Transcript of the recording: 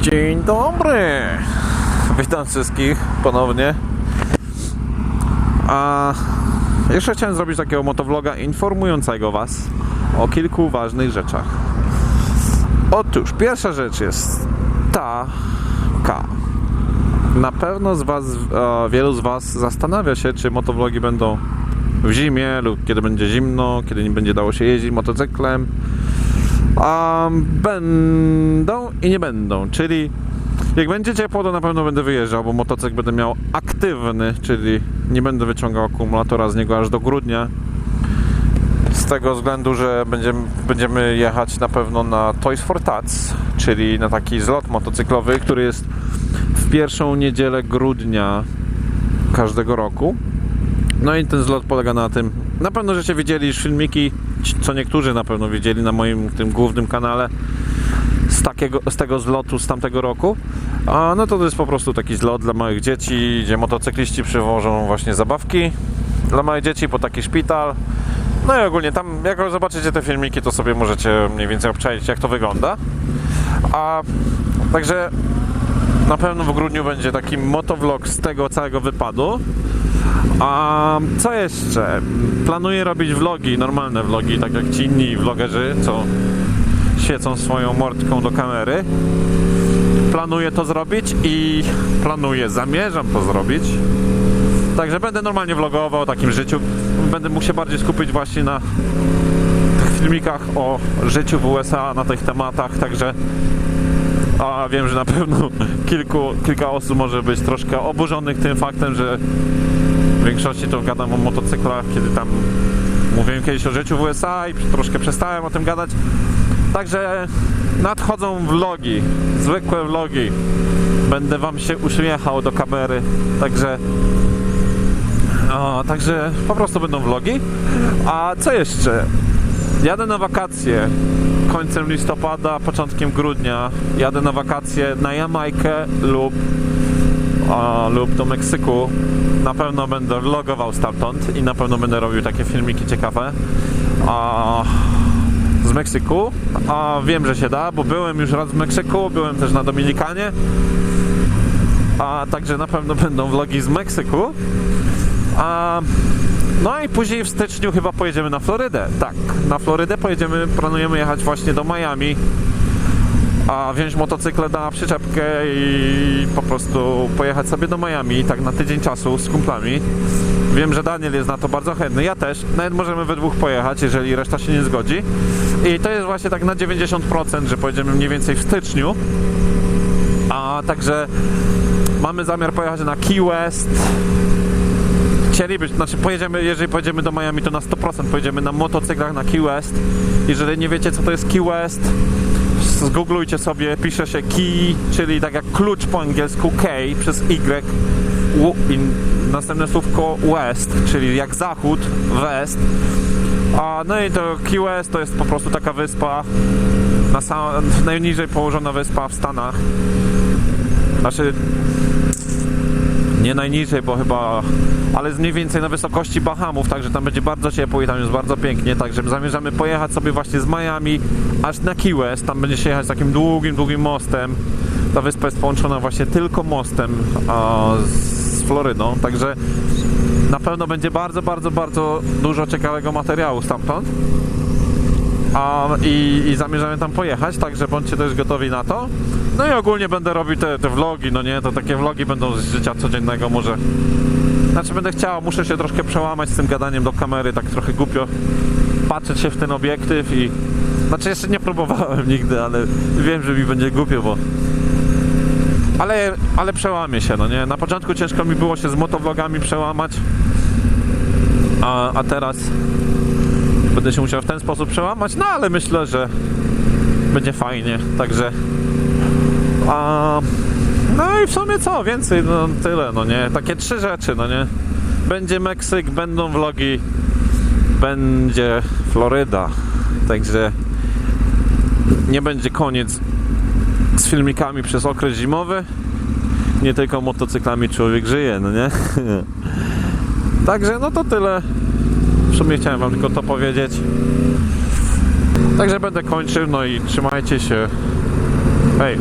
Dzień dobry! Witam wszystkich ponownie. A jeszcze chciałem zrobić takiego motovloga informującego Was o kilku ważnych rzeczach. Otóż pierwsza rzecz jest taka. Na pewno z Was, wielu z Was zastanawia się, czy motovlogi będą w zimie lub kiedy będzie zimno, kiedy nie będzie dało się jeździć motocyklem. A będą i nie będą, czyli jak będzie ciepło, to na pewno będę wyjeżdżał, bo motocykl będę miał aktywny, czyli nie będę wyciągał akumulatora z niego aż do grudnia. Z tego względu, że będziemy, będziemy jechać na pewno na Toys for Tats, czyli na taki zlot motocyklowy, który jest pierwszą niedzielę grudnia każdego roku. No i ten zlot polega na tym, na pewno żeście widzieli już filmiki, co niektórzy na pewno widzieli na moim tym głównym kanale z, takiego, z tego zlotu z tamtego roku. A no to to jest po prostu taki zlot dla małych dzieci, gdzie motocykliści przywożą właśnie zabawki dla małych dzieci po taki szpital. No i ogólnie tam, jak zobaczycie te filmiki, to sobie możecie mniej więcej obczaić, jak to wygląda. A także na pewno w grudniu będzie taki motovlog z tego całego wypadu. A co jeszcze? Planuję robić vlogi, normalne vlogi, tak jak ci inni vlogerzy, co świecą swoją mordką do kamery. Planuję to zrobić i planuję, zamierzam to zrobić. Także będę normalnie vlogował o takim życiu. Będę mógł się bardziej skupić właśnie na filmikach o życiu w USA, na tych tematach, także a wiem, że na pewno kilku, kilka osób może być troszkę oburzonych tym faktem, że w większości to gadam o motocyklach, kiedy tam mówiłem kiedyś o życiu w USA i troszkę przestałem o tym gadać. Także nadchodzą vlogi, zwykłe vlogi. Będę wam się uśmiechał do kamery, także o, także po prostu będą vlogi. A co jeszcze? Jadę na wakacje końcem listopada, początkiem grudnia. Jadę na wakacje na Jamajkę lub a, lub do Meksyku. Na pewno będę vlogował stamtąd i na pewno będę robił takie filmiki ciekawe. A, z Meksyku. A wiem, że się da, bo byłem już raz w Meksyku, byłem też na Dominikanie. A także na pewno będą vlogi z Meksyku. A, no i później w styczniu chyba pojedziemy na Florydę. Tak, na Florydę pojedziemy, planujemy jechać właśnie do Miami. A wziąć motocykle na przyczepkę i po prostu pojechać sobie do Miami, tak na tydzień czasu z kumplami. Wiem, że Daniel jest na to bardzo chętny, ja też. Nawet możemy we dwóch pojechać, jeżeli reszta się nie zgodzi. I to jest właśnie tak na 90%, że pojedziemy mniej więcej w styczniu. A także mamy zamiar pojechać na Key West. Chcielibyśmy, znaczy pojedziemy, jeżeli pojedziemy do Miami, to na 100% pojedziemy na motocyklach na Key West. Jeżeli nie wiecie, co to jest Key West, zgooglujcie sobie, pisze się key, czyli tak jak klucz po angielsku K przez Y u, następne słówko west, czyli jak zachód, west. A, no i to Key West to jest po prostu taka wyspa, na sam, najniżej położona wyspa w Stanach. Znaczy, nie najniżej, bo chyba, ale jest mniej więcej na wysokości Bahamów, także tam będzie bardzo ciepło i tam jest bardzo pięknie, także zamierzamy pojechać sobie właśnie z Miami aż na Key West, tam będzie się jechać takim długim, długim mostem. Ta wyspa jest połączona właśnie tylko mostem a, z Florydą, także na pewno będzie bardzo, bardzo, bardzo dużo ciekawego materiału stamtąd. A, i, I zamierzamy tam pojechać, także bądźcie też gotowi na to. No i ogólnie będę robił te, te vlogi, no nie, to takie vlogi będą z życia codziennego może. Znaczy będę chciał, muszę się troszkę przełamać z tym gadaniem do kamery, tak trochę głupio patrzeć się w ten obiektyw i... Znaczy jeszcze nie próbowałem nigdy, ale wiem, że mi będzie głupio, bo... Ale, ale przełamię się, no nie. Na początku ciężko mi było się z motovlogami przełamać, a, a teraz będę się musiał w ten sposób przełamać, no ale myślę, że będzie fajnie, także a, no i w sumie co, więcej, no tyle, no nie, takie trzy rzeczy, no nie, będzie Meksyk, będą vlogi, będzie Floryda, także nie będzie koniec z filmikami przez okres zimowy, nie tylko motocyklami człowiek żyje, no nie? Także no to tyle. W sumie chciałem wam tylko to powiedzieć. Także będę kończył, no i trzymajcie się. Hej!